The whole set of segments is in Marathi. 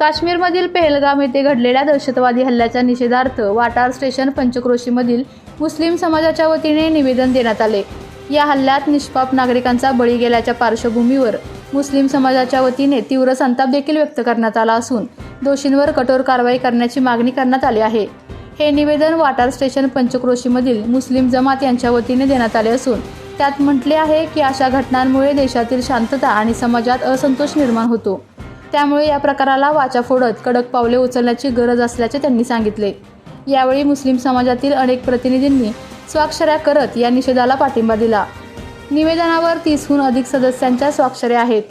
काश्मीरमधील पेहलगाम येथे घडलेल्या दहशतवादी हल्ल्याच्या निषेधार्थ वाटार स्टेशन पंचक्रोशीमधील मुस्लिम समाजाच्या वतीने निवेदन देण्यात आले. या हल्ल्यात निष्पाप नागरिकांचा बळी गेल्याच्या पार्श्वभूमीवर मुस्लिम समाजाच्या वतीने तीव्र संताप देखील व्यक्त करण्यात आला असून दोषींवर कठोर कारवाई करण्याची मागणी करण्यात आली आहे. हे निवेदन वाटार स्टेशन पंचक्रोशीमधील मुस्लिम जमात यांच्या वतीने देण्यात आले असून त्यात म्हटले आहे की अशा घटनांमुळे देशातील शांतता आणि समाजात असंतोष निर्माण होतो. त्यामुळे या प्रकाराला वाचा फोडत कडक पावले उचलण्याची गरज असल्याचे त्यांनी सांगितले. यावेळी मुस्लिम समाजातील अनेक प्रतिनिधींनी स्वाक्षऱ्या करत या निषेधाला पाठिंबा दिला. निवेदनावर तीसहून अधिक सदस्यांच्या स्वाक्षऱ्या आहेत.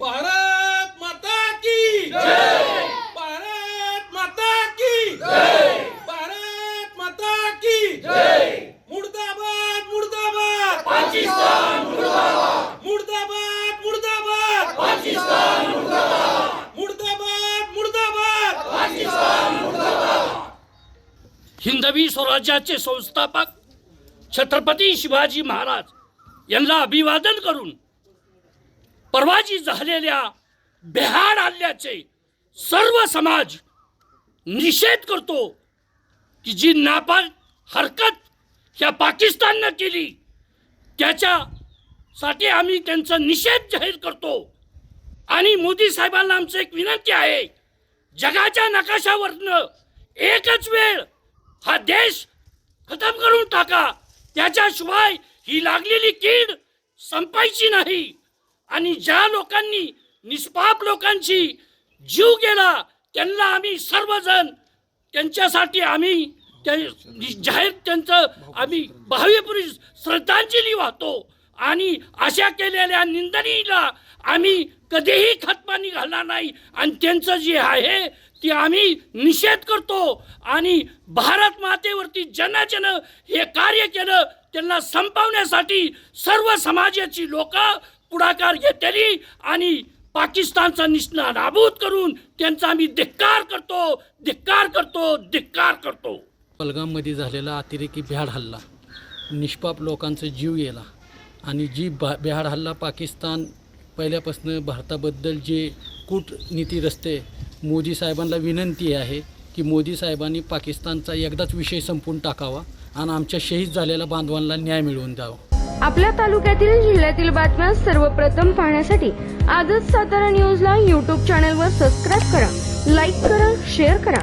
भारत माता की जय भारत माता की जय भारत माता की जय मुर्दाबाद मुर्दाबाद पाकिस्तान मुर्दाबाद. मुर्दाबाद मुर्दाबाद. पाकिस्तान मुर्दाबाद. मुर्दाबाद मुर्दाबाद. पाकिस्तान हिंदवी स्वराज्याचे संस्थापक छत्रपती शिवाजी महाराज यांना अभिवादन करून परवाजी झालेल्या बेहाड हल्ल्याचे सर्व समाज निषेध करतो की जी नापाक हरकत ह्या पाकिस्ताननं केली त्याच्यासाठी आम्ही त्यांचा निषेध जाहीर करतो. आणि मोदी साहेबांना आमचं एक विनंती आहे जगाच्या नकाशावरनं एकच वेळ हा देश खतम करून टाका. त्याच्याशिवाय ही लागलेली कीड संपायची नाही. आणि ज्या लोकांनी निष्पाप लोकांची जीव गेला त्यांना आम्ही सर्वजण त्यांच्यासाठी आम्ही जाहीर त्यांचं आम्ही भावेपुरी श्रद्धांजली वाहतो. आणि अशा केलेल्या निंदनीला आम्ही कधीही खतपाणी घालणार नाही. आणि त्यांचं जे आहे ते आम्ही निषेध करतो. आणि भारत मातेवरती जन जन हे कार्य केलं त्यांना संपवण्यासाठी सर्व समाजाची लोक पुढाकार घेतली. आणि पाकिस्तानचा निष्णा नाबूद करून त्यांचा आम्ही धिक्कार करतो धिक्कार करतो धिक्कार करतो. पलगाममध्ये झालेला अतिरेकी भ्याड हल्ला. निष्पाप लोकांचा जीव गेला आणि जी बा भ्याड हल्ला पाकिस्तान पहिल्यापासून भारताबद्दल जे कूटनीती रस्ते मोदी साहेबांना विनंती आहे की मोदी साहेबांनी पाकिस्तानचा एकदाच विषय संपून टाकावा आणि आमच्या शहीद झालेल्या बांधवांना न्याय मिळवून द्यावा. आपल्या तालुक्यातील जिल्ह्यातील बातम्या सर्वप्रथम पाहण्यासाठी आजच सातारा न्यूजला यूट्यूब चॅनलवर सबस्क्राईब करा लाईक करा शेअर करा.